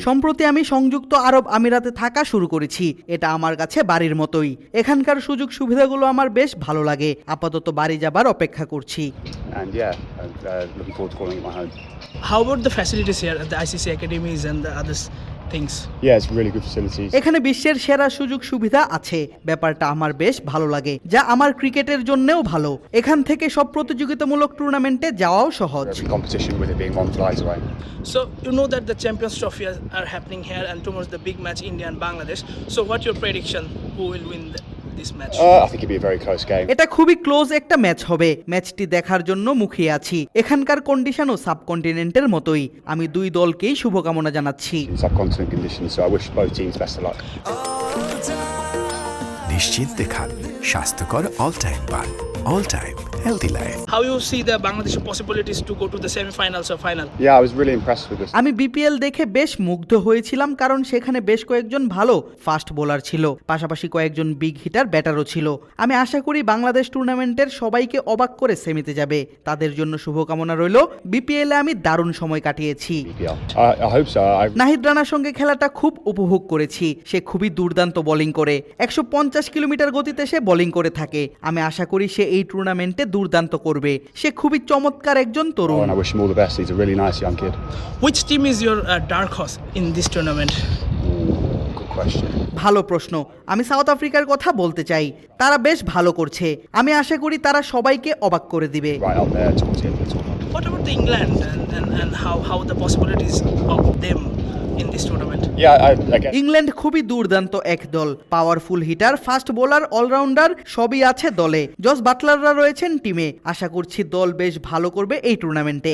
সম্প্রতি আমি সংযুক্ত আরব আমিরাতে থাকা শুরু করেছি। এটা আমার কাছে বাড়ির মতোই। এখানকার সুযোগ সুবিধাগুলো আমার বেশ ভালো লাগে। আপাতত বাড়ি যাবার অপেক্ষা করছি। How about the facilities here at the ICC academies and the others? Things? Yeah, it's really good facilities. এখানে বিশ্বের সেরা সুযোগ সুবিধা আছে ব্যাপারটা আমার বেশ ভালো লাগে যা আমার ক্রিকেটের জন্যও ভালো এখান থেকে সব প্রতিযোগিতামূলক টুর্নামেন্টে যাওয়াও সহজ Every competition with it being one flight away. So you know that the Champions Trophy are are happening here, and tomorrow's the big match, India and Bangladesh. So what's your prediction? Who will win the, this match? Uh, I think it'd be a very close game. এটা খুবই close একটা match হবে। ম্যাচটি দেখার জন্য মুখিয়ে আছি। এখানকার কন্ডিশন কন্ডিশনও সাবকন্টিনেন্টের মতোই। আমি দুই দলকেই শুভকামনা জানাচ্ছি। নিশ্চিত subcontinent conditions, so I wish both teams best of luck. নিশ্চিন্তে খান স্বাস্থ্যকর অল টাইম পান all time healthy life How you see the Bangladesh possibilities to go to the semi-finals or final? Yeah, I was really impressed with this. আমি BPL দেখে বেশ মুগ্ধ হয়েছিলাম কারণ সেখানে বেশ কয়েকজন ভালো ফাস্ট বোলার ছিল পাশাপাশি কয়েকজন বিগ হিটার ব্যাটারও ছিল আমি আশা করি বাংলাদেশ টুর্নামেন্টের সবাইকে অবাক করে সেমিতে যাবে তাদের জন্য শুভকামনা রইল বিপিএলে আমি দারুণ সময় কাটিয়েছি BPL. I, I hope so. I, Nahid রানার সঙ্গে খেলাটা খুব উপভোগ করেছি সে খুবই দুর্দান্ত বোলিং করে একশো পঞ্চাশ কিলোমিটার গতিতে সে বোলিং করে থাকে আমি আশা করি সে এই টুর্নামেন্টে দুর্দান্ত করবে। সে খুবই চমৎকার একজন তরুণ। ভালো প্রশ্ন। আমি সাউথ আফ্রিকার কথা বলতে চাই। তারা বেশ ভালো করছে। আমি আশা করি তারা সবাইকে অবাক করে দিবে। what about the England and, and, and how, how the possibilities of them England খুবই দুর্দান্ত এক দল। Powerful hitter fast bowler all rounder সবই আছে দলে। জস বাটলাররা রয়েছেন টিমে আশা করছি দল বেশ ভালো করবে এই টুর্নামেন্টে